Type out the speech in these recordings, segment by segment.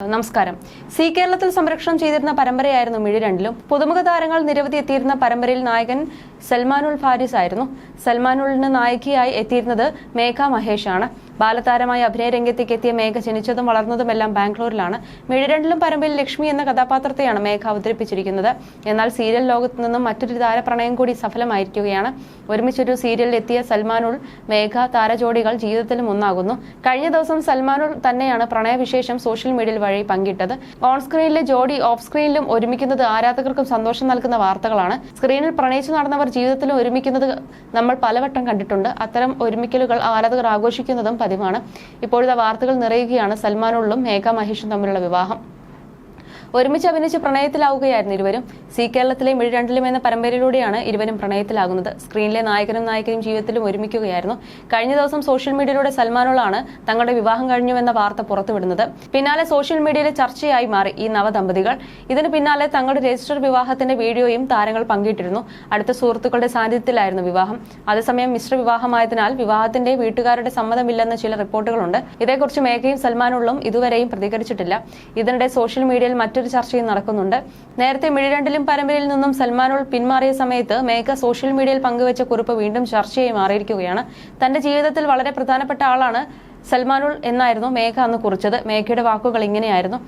നമസ്കാരം. സി കേരളത്തിൽ സംരക്ഷണം ചെയ്തിരുന്ന പരമ്പരയായിരുന്നു മിഴി രണ്ടിലും പുതുമുഖ താരങ്ങൾ നിരവധി എത്തിയിരുന്ന പരമ്പരയിൽ നായകൻ സൽമാനുൽ ഫാരിസ് ആയിരുന്നു. സൽമാനുളിന് നായികയായി എത്തിയിരുന്നത് മേഘ മഹേഷാണ്. ബാലതാരമായി അഭിനയ രംഗത്തേക്ക് എത്തിയ മേഘ ജനിച്ചതും വളർന്നതും എല്ലാം ബാംഗ്ലൂരിലാണ്. മിഴിരണ്ടിലും പരമ്പിൽ ലക്ഷ്മി എന്ന കഥാപാത്രത്തെയാണ് മേഘ അവതരിപ്പിച്ചിരിക്കുന്നത്. എന്നാൽ സീരിയൽ ലോകത്തു നിന്നും മറ്റൊരു താരപ്രണയം കൂടി സഫലമായിരിക്കുകയാണ്. ഒരുമിച്ചൊരു സീരിയലിൽ എത്തിയ സൽമാനുൾ മേഘ താരജോഡികൾ ജീവിതത്തിലും ഒന്നാകുന്നു. കഴിഞ്ഞ ദിവസം സൽമാനുൾ തന്നെയാണ് പ്രണയവിശേഷം സോഷ്യൽ മീഡിയയിൽ വഴി പങ്കിട്ടത്. ഓൺ സ്ക്രീനിലെ ജോഡി ഓഫ് സ്ക്രീനിലും ഒരുമിക്കുന്നത് ആരാധകർക്കും സന്തോഷം നൽകുന്ന വാർത്തകളാണ്. സ്ക്രീനിൽ പ്രണയിച്ചു നടന്നവർ ജീവിതത്തിലും ഒരുമിക്കുന്നത് നമ്മൾ പലവട്ടം കണ്ടിട്ടുണ്ട്. അത്തരം ഒരുമിക്കലുകൾ ആരാധകർ ആഘോഷിക്കുന്നതും പതിവാണ്. ഇപ്പോഴത്തെ വാർത്തകൾ നിറയുകയാണ് സൽമാനുള്ളും മേഘ മഹേഷും തമ്മിലുള്ള വിവാഹം. ഒരുമിച്ച് അഭിനയിച്ച് പ്രണയത്തിലാവുകയായിരുന്നു ഇരുവരും. സി കേരളത്തിലെ മിഴി രണ്ടിലും എന്ന പരമ്പരയിലൂടെയാണ് ഇരുവരും പ്രണയത്തിലാകുന്നത്. സ്ക്രീനിലെ നായകനും നായികയും ജീവിതത്തിലും ഒരുമിക്കുകയായിരുന്നു. കഴിഞ്ഞ ദിവസം സോഷ്യൽ മീഡിയയിലൂടെ സൽമാനോളാണ് തങ്ങളുടെ വിവാഹം കഴിഞ്ഞുവെന്ന വാർത്ത പുറത്തുവിടുന്നത്. പിന്നാലെ സോഷ്യൽ മീഡിയയിലെ ചർച്ചയായി മാറി ഈ നവദമ്പതികൾ. ഇതിന് പിന്നാലെ തങ്ങളുടെ രജിസ്റ്റർ വിവാഹത്തിന്റെ വീഡിയോയും താരങ്ങൾ പങ്കിട്ടിരുന്നു. അടുത്ത സുഹൃത്തുക്കളുടെ സാന്നിധ്യത്തിലായിരുന്നു വിവാഹം. അതേസമയം മിശ്ര വിവാഹമായതിനാൽ വിവാഹത്തിന്റെ വീട്ടുകാരുടെ സമ്മതമില്ലെന്ന ചില റിപ്പോർട്ടുകളുണ്ട്. ഇതേക്കുറിച്ച് മേഘയും സൽമാനുള്ളും ഇതുവരെയും പ്രതികരിച്ചിട്ടില്ല. ഇതിനിടെ സോഷ്യൽ മീഡിയയിൽ മറ്റൊരു ചർച്ചയും നടക്കുന്നുണ്ട്. നേരത്തെ മിഴിരണ്ടിലും പരമ്പരയിൽ നിന്നും സൽമാനോൾ പിന്മാറിയ സമയത്ത് മേഘ സോഷ്യൽ മീഡിയയിൽ പങ്കുവച്ച കുറിപ്പ് വീണ്ടും ചർച്ചയായി മാറിയിരിക്കുകയാണ്. തന്റെ ജീവിതത്തിൽ വളരെ പ്രധാനപ്പെട്ട ആളാണ് സൽമാനുൾ എന്നായിരുന്നു മേഘ അന്ന് കുറിച്ചത്. മേഘയുടെ വാക്കുകൾ ഇങ്ങനെയായിരുന്നു.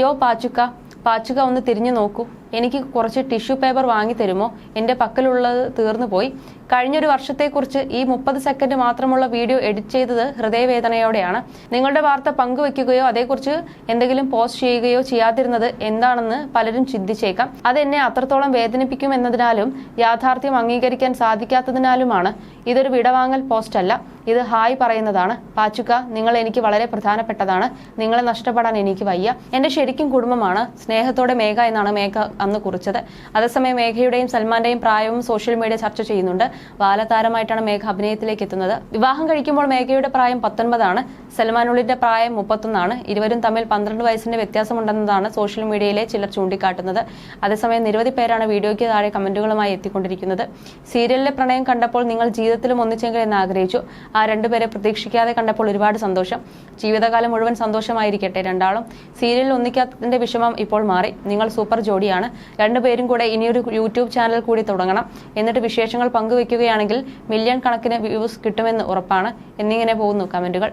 യോ പാച്ചുക്ക പാച്ചുക ഒന്ന് തിരിഞ്ഞു നോക്കൂ. എനിക്ക് കുറച്ച് ടിഷ്യൂ പേപ്പർ വാങ്ങി തരുമോ? എന്റെ പക്കലുള്ളത് തീർന്നു പോയി. കഴിഞ്ഞൊരു വർഷത്തെക്കുറിച്ച് ഈ മുപ്പത് സെക്കൻഡ് മാത്രമുള്ള വീഡിയോ എഡിറ്റ് ചെയ്തത് ഹൃദയവേദനയോടെയാണ്. നിങ്ങളുടെ വാർത്ത പങ്കുവെക്കുകയോ അതേക്കുറിച്ച് എന്തെങ്കിലും പോസ്റ്റ് ചെയ്യുകയോ ചെയ്യാതിരുന്നത് എന്താണെന്ന് പലരും ചിന്തിച്ചേക്കാം. അതെന്നെ അത്രത്തോളം വേദനിപ്പിക്കും എന്നതിനാലും യാഥാർത്ഥ്യം അംഗീകരിക്കാൻ സാധിക്കാത്തതിനാലുമാണ്. ഇതൊരു വിടവാങ്ങൽ പോസ്റ്റ് അല്ല. ഇത് ഹായ് പറയുന്നതാണ്. പാച്ചുക്ക നിങ്ങൾ എനിക്ക് വളരെ പ്രധാനപ്പെട്ടതാണ്. നിങ്ങളെ നഷ്ടപ്പെടാൻ എനിക്ക് വയ്യ. എന്റെ ശരിക്കും കുടുംബമാണ്. സ്നേഹത്തോടെ മേഘ എന്നാണ് മേഘ അന്ന് കുറിച്ചത്. അതേസമയം മേഘയുടെയും സൽമാന്റെയും പ്രായവും സോഷ്യൽ മീഡിയ ചർച്ച ചെയ്യുന്നുണ്ട്. ബാലതാരമായിട്ടാണ് മേഘ അഭിനയത്തിലേക്ക് എത്തുന്നത്. വിവാഹം കഴിക്കുമ്പോൾ മേഘയുടെ പ്രായം പത്തൊൻപതാണ്. സൽമാനുള്ളിന്റെ പ്രായം മുപ്പത്തൊന്നാണ്. ഇരുവരും തമ്മിൽ പന്ത്രണ്ട് വയസ്സിന്റെ വ്യത്യാസമുണ്ടെന്നതാണ് സോഷ്യൽ മീഡിയയിലെ ചിലർ ചൂണ്ടിക്കാട്ടുന്നത്. അതേസമയം നിരവധി പേരാണ് വീഡിയോയ്ക്ക് താഴെ കമന്റുകളുമായി എത്തിക്കൊണ്ടിരിക്കുന്നത്. സീരിയലിലെ പ്രണയം കണ്ടപ്പോൾ നിങ്ങൾ ജീവിതത്തിലും ഒന്നിച്ചെങ്കിൽ എന്ന് ആഗ്രഹിച്ചു. ആ രണ്ടുപേരെ പ്രതീക്ഷിക്കാതെ കണ്ടപ്പോൾ ഒരുപാട് സന്തോഷം. ജീവിതകാലം മുഴുവൻ സന്തോഷമായിരിക്കട്ടെ രണ്ടാളും. സീരിയലിൽ ഒന്നിക്കാത്തതിന്റെ വിഷമം ഇപ്പോൾ മാറി. നിങ്ങൾ സൂപ്പർ ജോഡിയാണ്. രണ്ടുപേരും കൂടെ ഇനിയൊരു യൂട്യൂബ് ചാനൽ കൂടി തുടങ്ങണം. എന്നിട്ട് വിശേഷങ്ങൾ പങ്കുവെക്കുകയാണെങ്കിൽ മില്യൺ കണക്കിന് വ്യൂസ് കിട്ടുമെന്ന് ഉറപ്പാണ്. എന്നിങ്ങനെ പോകുന്നു കമന്റുകൾ.